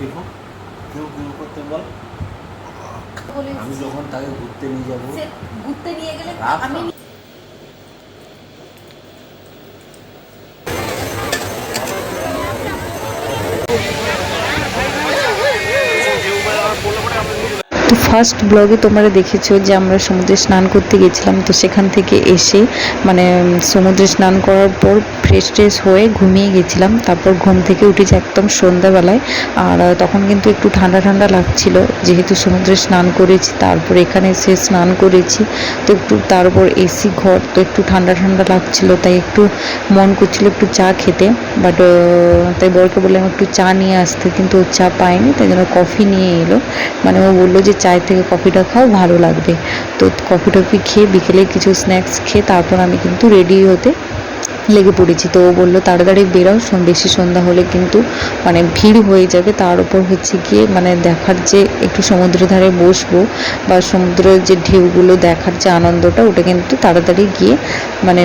কেউ কেউ কেউ করতে বল। আমি যখন তাকে ঘুরতে নিয়ে যাব ঘুরতে নিয়ে গেলে আমি না। তো ফার্স্ট ব্লগে তোমরা দেখেছ যে আমরা সমুদ্রে স্নান করতে গেছিলাম, তো সেখান থেকে এসে মানে সমুদ্রে স্নান করার পর ফ্রেশ ট্রেশ হয়ে ঘুমিয়ে গেছিলাম। তারপর ঘুম থেকে উঠেছি একদম সন্ধ্যাবেলায়। আর তখন কিন্তু একটু ঠান্ডা ঠান্ডা লাগছিল, যেহেতু সমুদ্রে স্নান করেছি, তারপর এখানে এসে স্নান করেছি। তো একটু, তারপর এসি ঘর তো একটু ঠান্ডা ঠান্ডা লাগছিল, তাই একটু মন করছিল একটু চা খেতে। বাট তাই বরকে বললাম একটু চা নিয়ে আসতে, কিন্তু চা পায়নি, তাই জন্য কফি নিয়ে এলো। মানে ও বলল যে চায়ের থেকে কফিটা খাও, ভালো লাগবে। তো কফি টফি খেয়ে বিকেলে কিছু স্ন্যাক্স খেয়ে তারপর আমি কিন্তু রেডি হতে লেগে পড়েছি। তো ও বলল, তাড়াতাড়ি বেরাও বেশি সন্ধ্যা হলে কিন্তু মানে ভিড় হয়ে যাবে। তার উপর হচ্ছে গিয়ে মানে দেখার যে একটু সমুদ্রের ধারে বসবো বা সমুদ্রের যে ঢেউগুলো দেখার যে আনন্দটা, ওটা কিন্তু তাড়াতাড়ি গিয়ে মানে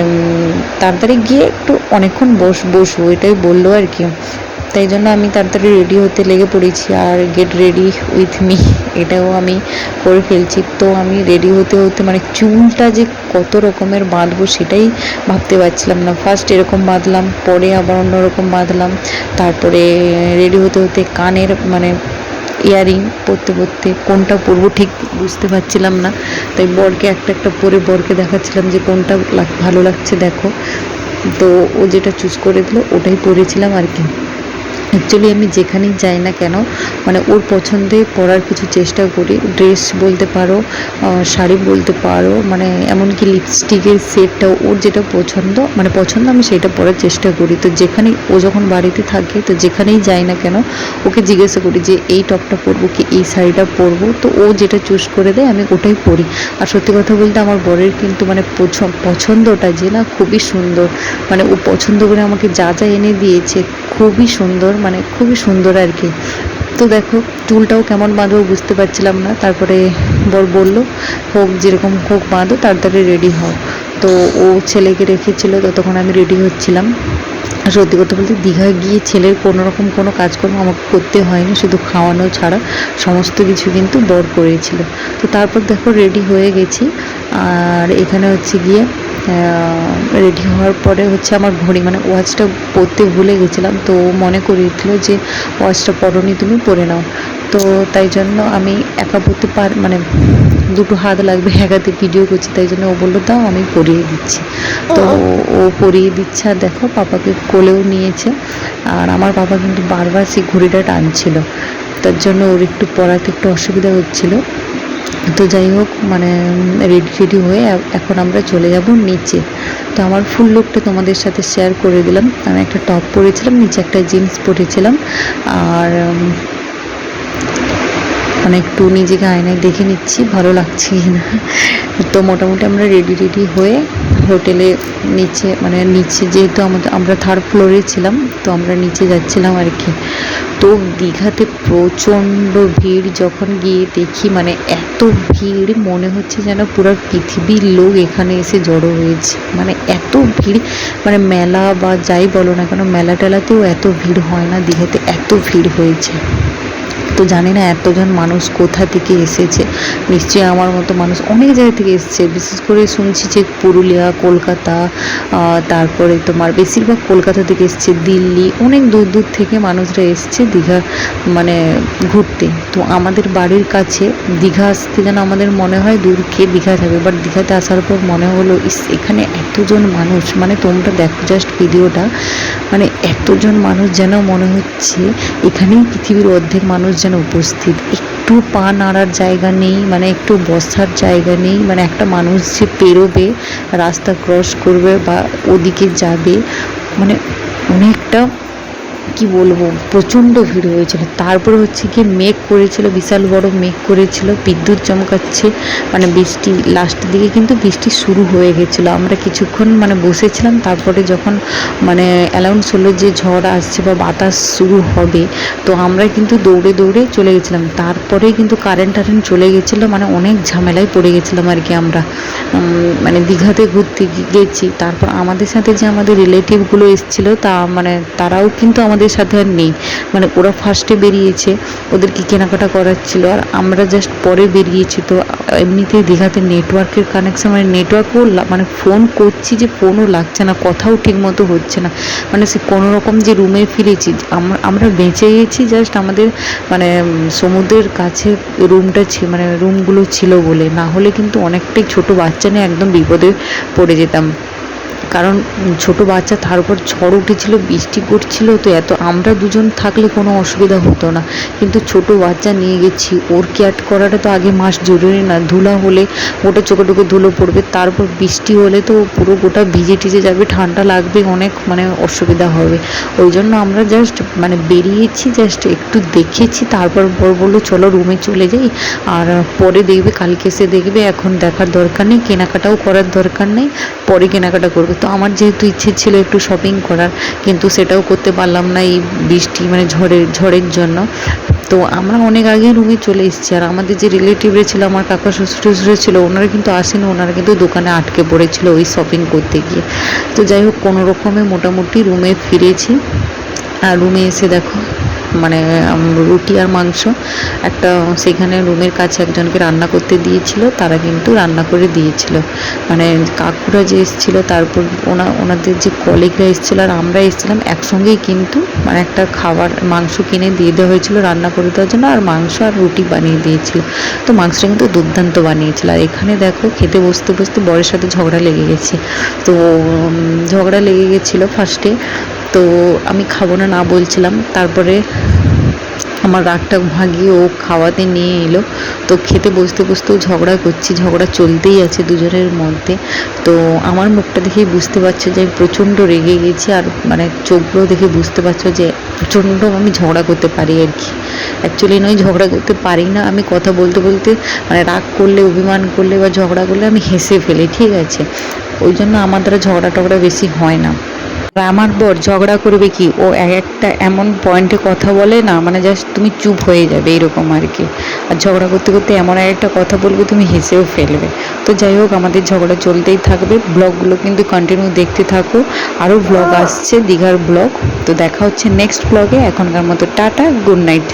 তাড়াতাড়ি গিয়ে একটু অনেকক্ষণ বস বসবো। এটাই বলল আর কি। তাই জন্য আমি তাড়াতাড়ি রেডি হতে লেগে পড়েছি আর গেট রেডি উইথ মি এটাও আমি করে ফেলছি। তো আমি রেডি হতে হতে মানে চুলটা যে কত রকমের বাঁধবো সেটাই ভাবতে পারছিলাম না। ফার্স্ট এরকম বাঁধলাম, পরে আবার অন্যরকম বাঁধলাম। তারপরে রেডি হতে হতে কানের মানে ইয়ারিং পরতে পরতে কোনটা পরবো ঠিক বুঝতে পারছিলাম না। তাই বরকে একটা একটা পরে বরকে দেখাচ্ছিলাম যে কোনটা ভালো লাগছে দেখো। তো ও যেটা চুজ করে দিল, ওটাই পরেছিলাম আর কি। অ্যাকচুয়ালি আমি যেখানেই যাই না কেন মানে ওর পছন্দে পরার কিছু চেষ্টা করি। ড্রেস বলতে পারো শাড়ি বলতে পারো মানে এমনকি লিপস্টিকের সেটটাও ওর যেটা পছন্দ মানে পছন্দ আমি সেটা পরার চেষ্টা করি। তো যেখানেই ও যখন বাড়িতে থাকে, তো যেখানেই যাই না কেন, ওকে জিজ্ঞাসা করি যে, এই টপটা পরবো কি? এই শাড়িটা পরবো? তো ও যেটা চুজ করে দেয়, আমি ওটাই পরি। আর সত্যি কথা বলতে আমার বরের কিন্তু মানে পছ- পছন্দটা যে না খুবই সুন্দর। মানে ও পছন্দ করে আমাকে যা যা এনে দিয়েছে, খুবই সুন্দর। মানে খুবই সুন্দর আর কি। তো দেখো, চুলটাও কেমন বাঁধবো বুঝতে পারছিলাম না। তারপরে বর বলল, হোক, যেরকম হোক বাঁধো, তাড়াতাড়ি রেডি হও। তো ও ছেলেকে রেখেছিল, ততক্ষণ আমি রেডি হচ্ছিলাম। সত্যি কথা বলতে দীঘায় গিয়ে ছেলের কোনো রকম কোনো কাজকর্ম আমাকে করতে হয়নি, শুধু খাওয়ানো ছাড়া সমস্ত কিছু কিন্তু বর করেছিল। তো তারপর দেখো রেডি হয়ে গেছি। আর এখানে হচ্ছে গিয়ে রেডি হওয়ার পরে হচ্ছে আমার ঘড়ি মানে ওয়াচটা পরতে ভুলে গেছিলাম তো ও মনে করিয়েছিল যে ওয়াচটা পরনি তুমি পরে নাও। তো তাই জন্য আমি একা পরতে পার মানে দুটো হাত লাগবে একাতে ভিডিও করছি তাই জন্য ও বলল দাও আমি পরিয়ে দিচ্ছি। তো ও পরিয়ে দিচ্ছে আর দেখো পাপাকে কোলেও নিয়েছে আর আমার বাবা কিন্তু বারবার সেই ঘড়িটা টানছিল। তার জন্য ওর একটু পড়াতে একটু অসুবিধা হচ্ছিল। তো যাই হোক মানে রেডি রেডি হয়ে এখন আমরা চলে যাব নিচে। তো আমার ফুল লুকটা তোমাদের সাথে শেয়ার করে দিলাম। আমি একটা টপ পরেছিলাম, নিচে একটা জিন্স পরেছিলাম। আর মানে একটু নিজেকে আয়নায় দেখে নিচ্ছি, ভালো লাগছে না। তো মোটামুটি আমরা রেডি রেডি হয়ে হোটেলে নিচে মানে নিচে যেহেতু আমাদের আমরা থার্ড ফ্লোরে ছিলাম, তো আমরা নিচে যাচ্ছিলাম আর কি। তো দীঘাতে প্রচণ্ড ভিড়, যখন গিয়ে দেখি মানে এত ভিড়, মনে হচ্ছে যেন পুরো পৃথিবীর লোক এখানে এসে জড়ো হয়েছে। মানে এত ভিড় মানে মেলা বা যাই বলো না কেন মেলা টেলাতেও এত ভিড় হয় না, দীঘাতে এত ভিড় হয়েছে। তো জানি না এতজন মানুষ কোথা থেকে এসেছে। নিশ্চয়ই আমার মতো মানুষ অনেক জায়গা থেকে এসেছে। বিশেষ করে শুনছি যে পুরুলিয়া, কলকাতা তারপরে তোমার বেশিরভাগ কলকাতা থেকে এসছে, দিল্লি, অনেক দূর দূর থেকে মানুষরা এসছে দীঘা মানে ঘুরতে। তো আমাদের বাড়ির কাছে দীঘা আসতে যেন আমাদের মনে হয় দূর কে দীঘা যাবে। বাট দীঘাতে আসার পর মনে হলো, ইস, এখানে এতজন মানুষ মানে তোমরা দেখো জাস্ট ভিডিওটা মানে এতজন মানুষ যেন মনে হচ্ছে এখানেই পৃথিবীর অর্ধেক মানুষ যেন উপস্থিত। একটু পা নাড়ার জায়গা নেই মানে একটু বসার জায়গা নেই মানে একটা মানুষ যে পেরোবে, রাস্তা ক্রস করবে বা ওদিকে যাবে মানে অনেকটা কি বলব, প্রচণ্ড ভিড় হয়েছিল। তারপরে হচ্ছে কি মেঘ করেছিল, বিশাল বড় মেঘ করেছিল, বিদ্যুৎ চমকাচ্ছে মানে বৃষ্টি লাস্টের দিকে কিন্তু বৃষ্টি শুরু হয়ে গেছিল। আমরা কিছুক্ষণ মানে বসেছিলাম, তারপরে যখন মানে অ্যালাউন্স হলো যে ঝড় আসছে বা বাতাস শুরু হবে, তো আমরা কিন্তু দৌড়ে দৌড়ে চলে গেছিলাম। তারপরে কিন্তু কারেন্ট টারেন্ট চলে গেছিল মানে অনেক ঝামেলায় পড়ে গেছিলাম আর কি আমরা। মানে দীঘাতে ঘুরতে গি- গেছি। তারপর আমাদের সাথে যে আমাদের রিলেটিভগুলো এসেছিল, তা মানে তারাও কিন্তু আমাদের সাথে আর নেই। মানে ওরা ফার্স্টে বেরিয়েছে ওদের কি কেনাকাটা করার ছিল আর আমরা জাস্ট পরে বেরিয়েছি, তো এমনিতেই দীঘাতে নেটওয়ার্কের কানেকশন মানে নেটওয়ার্কও মানে ফোন করছি যে ফোনও লাগছে না, কথাও ঠিক মতো হচ্ছে না। মানে সে কোনো রকম যে রুমে ফিরেছি আমরা বেঁচে গেছি জাস্ট আমাদের মানে সমুদ্রের কাছে রুমটা মানে রুমগুলো ছিল বলে। না হলে কিন্তু অনেকটাই ছোট বাচ্চা নিয়ে একদম বিপদে পড়ে যেতাম। কারণ ছোট বাচ্চা তার উপর ঝড় উঠেছিল, বৃষ্টি পড়ছিল, তো এত আমরা দুজন থাকলে কোনো অসুবিধা হতো না। কিন্তু ছোট বাচ্চা নিয়ে গেছি, ওর কেয়ার করাটা তো আগে মাস জরুরি না। ধুলা হলে ওটা চোখে টোকে ধুলো পড়বে, তারপর বৃষ্টি হলে তো পুরো গোটা ভিজে টিজে যাবে, ঠান্ডা লাগবে, অনেক মানে অসুবিধা হবে। ওই জন্য আমরা জাস্ট মানে বেরিয়েছি জাস্ট একটু দেখেছি, তারপর বর বলল, চলো রুমে চলে যাই, আর পরে দেখবে, কালকে এসে দেখবে, এখন দেখার দরকার নেই, কেনাকাটাও করার দরকার নেই, পরে কেনাকাটা করবে। তো আমার যেহেতু ইচ্ছে ছিল একটু শপিং করার, কিন্তু সেটাও করতে পারলাম না এই বৃষ্টি মানে ঝড়ের ঝড়ের জন্য। তো আমরা অনেক আগে রুমে চলে এসেছি। আর আমাদের যে রিলেটিভরা ছিল, আমার কাকা শ্বশুর শ্বশুর ছিল, ওনারা কিন্তু আসেন, ওনারা কিন্তু দোকানে আটকে পড়েছিল ওই শপিং করতে গিয়ে। তো যাই হোক, কোনো রকমে মোটামুটি রুমে ফিরেছি। আর রুমে এসে দেখো মানে রুটি আর মাংস। একটা সেখানে রুমের কাছে একজনকে রান্না করতে দিয়েছিল, তারা কিন্তু রান্না করে দিয়েছিল। মানে কাকুরা যে এসেছিল তারপর ওনা, ওনাদের যে কলিগরা এসেছিল আর আমরা এসেছিলাম, একসঙ্গেই কিন্তু মানে একটা খাবার, মাংস কিনে দিয়ে দেওয়া হয়েছিল রান্না করে দেওয়ার জন্য, আর মাংস আর রুটি বানিয়ে দিয়েছিল। তো মাংসটা কিন্তু দুর্দান্ত বানিয়েছিল। আর এখানে দেখো, খেতে বসতে বসতে বরের সাথে ঝগড়া লেগে গেছে। তো ঝগড়া লেগে গেছিল ফার্স্টে তো, আমি খাব না না বলছিলাম। তারপরে আমার রাগটা ভাগিয়ে ও খাওয়াতে নিয়ে এলো। তো খেতে বসতে বসতেও ঝগড়া করছি, ঝগড়া চলতেই আছে দুজনের মধ্যে। তো আমার মুখটা দেখেই বুঝতে পারছ যে আমি প্রচণ্ড রেগে গেছি আর মানে চোখগুলো দেখে বুঝতে পারছ যে প্রচণ্ড আমি ঝগড়া করতে পারি আর কি। অ্যাকচুয়ালি নয়, ঝগড়া করতে পারি না। আমি কথা বলতে বলতে মানে রাগ করলে, অভিমান করলে বা ঝগড়া করলে আমি হেসে ফেলি, ঠিক আছে? ওই জন্য আমার দ্বারা ঝগড়া টগড়া বেশি হয় না। আর আমার বর ঝগড়া করবে কি? ও এক একটা এমন পয়েন্টে কথা বলে না মানে জাস্ট তুমি চুপ হয়ে যাবে এরকম আর কি। আর ঝগড়া করতে করতে এমন এক একটা কথা বলবে, তুমি হেসেও ফেলবে। তো যাই হোক, আমাদের ঝগড়া চলতেই থাকবে। ব্লগগুলো কিন্তু কন্টিনিউ দেখতে থাকো। আরও ব্লগ আসছে, দীঘার ব্লগ তো দেখা হচ্ছে নেক্সট ব্লগে এখনকার মতো টাটা গুড নাইট